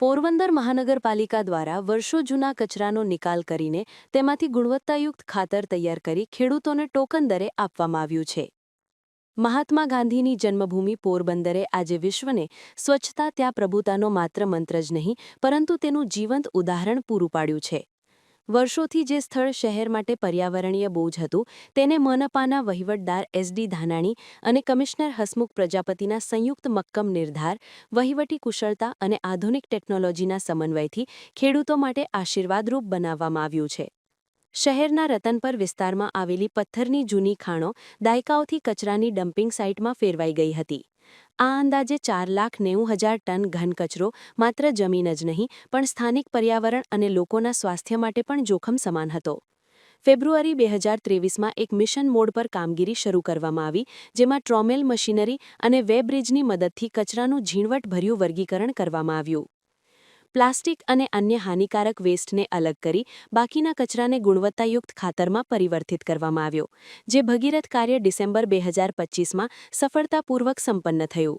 પોરબંદર મહાનગરપાલિકા દ્વારા વર્ષો જૂના કચરાનો નિકાલ કરીને તેમાંથી ગુણવત્તાયુક્ત ખાતર તૈયાર કરી ખેડૂતોને ટોકન દરે આપવામાં આવ્યું છે. મહાત્મા ગાંધીની જન્મભૂમિ પોરબંદરે આજે વિશ્વને સ્વચ્છતા, ત્યાં પ્રભુતાનો માત્ર મંત્ર જ નહીં, પરંતુ તેનું જીવંત ઉદાહરણ પૂરું પાડ્યું છે. વર્ષોથી જે સ્થળ શહેર માટે પર્યાવરણીય બોજ હતું, તેને મનપાના વહીવટદાર એસડી ધાનાણી અને કમિશનર હસમુખ પ્રજાપતિના સંયુક્ત મક્કમ નિર્ધાર, વહીવટી કુશળતા અને આધુનિક ટેકનોલોજીના સમન્વયથી ખેડૂતો માટે આશીર્વાદરૂપ બનાવવામાં આવ્યું છે. શહેરના રતનપર વિસ્તારમાં આવેલી પથ્થરની જૂની ખાણો દાયકાઓથી કચરાની ડમ્પિંગ સાઇટમાં ફેરવાઈ ગઈ હતી. આ અંદાજે ચાર લાખ નેવું હજાર ટન ઘન કચરો માત્ર જમીન જ નહીં, પણ સ્થાનિક પર્યાવરણ અને લોકોના સ્વાસ્થ્ય માટે પણ જોખમ સમાન હતો. ફેબ્રુઆરી બે હજાર ત્રેવીસમાં એક મિશન મોડ પર કામગીરી શરૂ કરવામાં આવી, જેમાં ટ્રોમેલ મશીનરી અને વેબ્રિજની મદદથી કચરાનું ઝીણવટભર્યું વર્ગીકરણ કરવામાં આવ્યું. પ્લાસ્ટિક અને અન્ય હાનિકારક વેસ્ટને અલગ કરી બાકીના કચરાને ગુણવત્તાયુક્ત ખાતરમાં પરિવર્તિત કરવામાં આવ્યો, જે ભગીરથ કાર્ય ડિસેમ્બર બે હજાર પચીસમાં સફળતાપૂર્વક સંપન્ન થયું.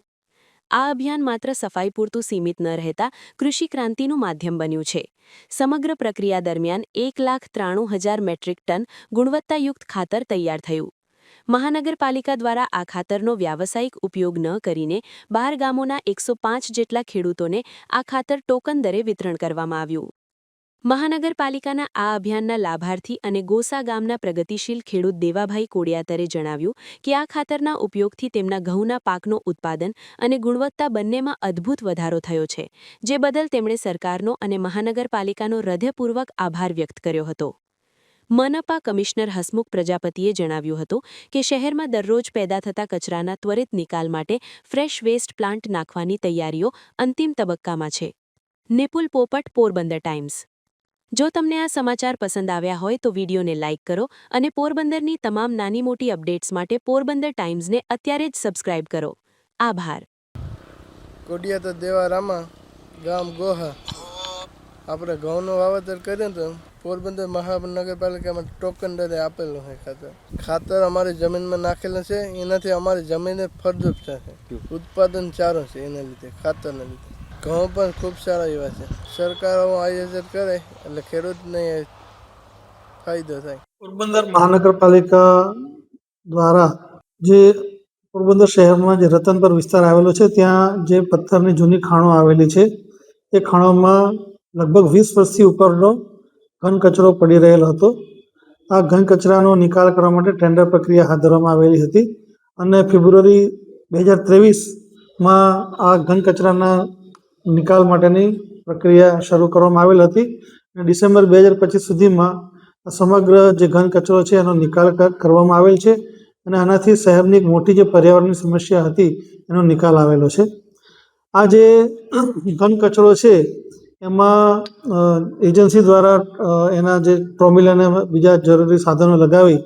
આ અભિયાન માત્ર સફાઈ પૂરતું સીમિત ન રહેતા કૃષિ ક્રાંતિનું માધ્યમ બન્યું છે. સમગ્ર પ્રક્રિયા દરમિયાન એક લાખ ત્રાણું હજાર મેટ્રિક ટન ગુણવત્તાયુક્ત ખાતર તૈયાર થયું. મહાનગરપાલિકા દ્વારા આ ખાતરનો વ્યાવસાયિક ઉપયોગ ન કરીને બાર ગામોના એકસો જેટલા ખેડૂતોને આ ખાતર ટોકન દરે વિતરણ કરવામાં આવ્યું. મહાનગરપાલિકાના આ અભિયાનના લાભાર્થી અને ગોસા ગામના પ્રગતિશીલ ખેડૂત દેવાભાઈ કોડિયાતરે જણાવ્યું કે આ ખાતરના ઉપયોગથી તેમના ઘઉંના પાકનો ઉત્પાદન અને ગુણવત્તા બંનેમાં અદ્ભુત વધારો થયો છે, જે બદલ તેમણે સરકારનો અને મહાનગરપાલિકાનો હૃદયપૂર્વક આભાર વ્યક્ત કર્યો હતો. મનપા કમિશનર હસમુખ પ્રજાપતિએ જણાવ્યું હતું કે શહેરમાં દરરોજ પેદા થતા કચરાના ત્વરિત નિકાલ માટે ફ્રેશ વેસ્ટ પ્લાન્ટ નાખવાની તૈયારીઓ અંતિમ તબક્કામાં છે. નિપુલ પોપટ, પોરબંદર ટાઈમ્સ. જો તમને આ સમાચાર પસંદ આવ્યા હોય તો વિડીયોને લાઇક કરો અને પોરબંદરની તમામ નાની મોટી અપડેટ્સ માટે પોરબંદર ટાઈમ્સને અત્યારે જ સબસ્ક્રાઇબ કરો. આભાર. કોડિયા તો દેવારામાં, ગામ ગોહા. આપણે ઘઉંનું વાવેતર કર્યું તો પોરબંદર મહાનગરપાલિકામાં ટોકન દરે આપેલું છે ખાતર. ખાતર અમારી જમીનમાં નાખેલું છે, એનાથી અમારી જમીને ફળદ્રુપ થશે. ઉત્પાદન સારું છે એના લીધે, ખાતરના લીધે. ઘઉં પણ ખૂબ સારા એવા છે. સરકાર આયોજન કરે એટલે ખેડૂતને ફાયદો થાય. પોરબંદર મહાનગરપાલિકા દ્વારા જે પોરબંદર શહેરમાં જે રતનપર વિસ્તાર આવેલો છે, ત્યાં જે પથ્થરની જૂની ખાણો આવેલી છે, એ ખાણોમાં લગભગ વીસ વર્ષથી ઉપરનો ઘન કચરો પડી રહેલો હતો. આ ઘન કચરાનો નિકાલ કરવા માટે ટેન્ડર પ્રક્રિયા હાથ ધરવામાં આવેલી હતી અને ફેબ્રુઆરી બે હજાર ત્રેવીસમાં આ ઘન કચરાના નિકાલ માટેની પ્રક્રિયા શરૂ કરવામાં આવેલ હતી અને ડિસેમ્બર બે હજાર પચીસ સુધીમાં સમગ્ર જે ઘન કચરો છે એનો નિકાલ કરવામાં આવેલ છે અને આનાથી શહેરની એક મોટી જે પર્યાવરણની સમસ્યા હતી એનો નિકાલ આવેલો છે. આ જે ઘન કચરો છે એમાં એજન્સી દ્વારા એના જે ટ્રોમિલ અને બીજા જરૂરી સાધનો લગાવી,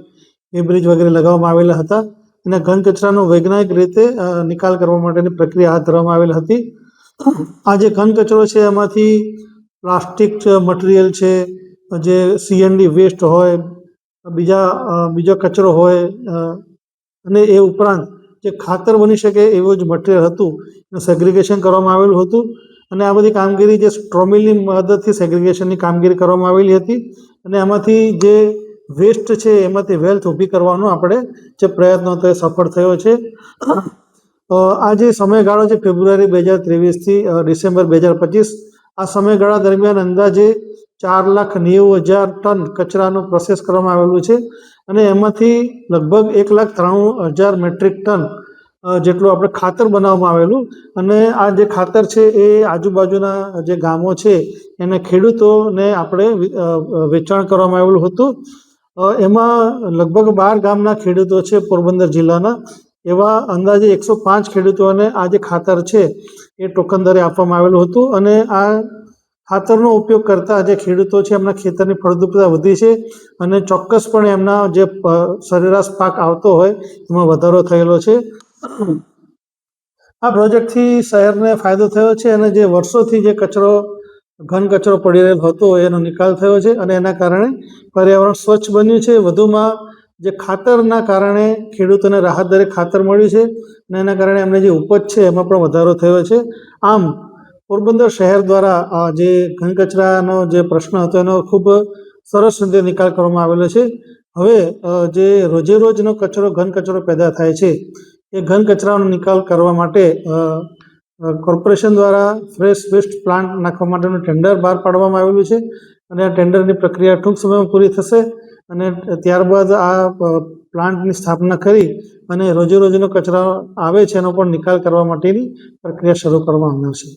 એ બ્રિજ વગેરે લગાવવામાં આવેલા હતા. અને ઘન કચરાનો વૈજ્ઞાનિક રીતે નિકાલ કરવા માટેની પ્રક્રિયા હાથ ધરવામાં આવેલ હતી. આ જે ઘન કચરો છે, એમાંથી પ્લાસ્ટિક મટીરિયલ છે, જે સીએનડી વેસ્ટ હોય, બીજા બીજો કચરો હોય અને એ ઉપરાંત જે ખાતર બની શકે એવું જ મટીરિયલ હતું, એનું સેગ્રિગેશન કરવામાં આવેલું હતું. અને આ બધી કામગીરી જે સ્ટ્રોમિલની મદદથી સેગ્રિગેશનની કામગીરી કરવામાં આવેલી હતી અને એમાંથી જે વેસ્ટ છે એમાંથી વેલ્થ ઊભી કરવાનો આપણે જે પ્રયત્નો હતો એ સફળ થયો છે. આ જે સમયગાળો છે ફેબ્રુઆરી બે હજાર ત્રેવીસથી ડિસેમ્બર બે હજાર પચીસ, આ સમયગાળા દરમિયાન અંદાજે ચાર લાખ નેવું હજાર ટન કચરાનું પ્રોસેસ કરવામાં આવેલું છે અને એમાંથી લગભગ એક લાખ ત્રાણું હજાર મેટ્રિક ટન જેટલું આપણે ખાતર બનાવવામાં આવેલું. અને આ જે ખાતર છે એ આજુબાજુના જે ગામો છે, એને ખેડૂતોને આપણે વેચાણ કરવામાં આવેલું હતું. એમાં લગભગ બાર ગામના ખેડૂતો છે પોરબંદર જિલ્લાના. એવા અંદાજે એકસો પાંચ ખેડૂતોને આ જે ખાતર છે એ ટોકન દરે આપવામાં આવેલું હતું. અને આ ખાતરનો ઉપયોગ કરતા જે ખેડૂતો છે એમના ખેતરની ફળદ્રુપતા વધી છે અને ચોક્કસપણે એમના જે સરેરાશ પાક આવતો હોય એમાં વધારો થયેલો છે. આ પ્રોજેક્ટથી શહેરને ફાયદો થયો છે અને જે વર્ષોથી જે કચરો, ઘન કચરો પડી રહેલો હતો એનો નિકાલ થયો છે અને એના કારણે પર્યાવરણ સ્વચ્છ બન્યું છે. વધુમાં જે ખાતરના કારણે ખેડૂતોને રાહત દરે ખાતર મળ્યું છે અને એના કારણે એમને જે ઉપજ છે એમાં પણ વધારો થયો છે. આમ, પોરબંદર શહેર દ્વારા આ જે ઘન કચરાનો જે પ્રશ્ન હતો એનો ખૂબ સરસ રીતે નિકાલ કરવામાં આવેલો છે. હવે જે રોજે રોજનો કચરો, ઘન કચરો પેદા થાય છે એ ઘન કચરાનો નિકાલ કરવા માટે કોર્પોરેશન દ્વારા ફ્રેશ વેસ્ટ પ્લાન્ટ નાખવા માટેનું ટેન્ડર બહાર પાડવામાં આવેલું છે અને આ ટેન્ડરની પ્રક્રિયા ટૂંક સમયમાં પૂરી થશે અને ત્યારબાદ આ પ્લાન્ટની સ્થાપના કરી અને રોજે રોજનો કચરો આવે છે એનો પણ નિકાલ કરવા માટેની પ્રક્રિયા શરૂ કરવામાં છે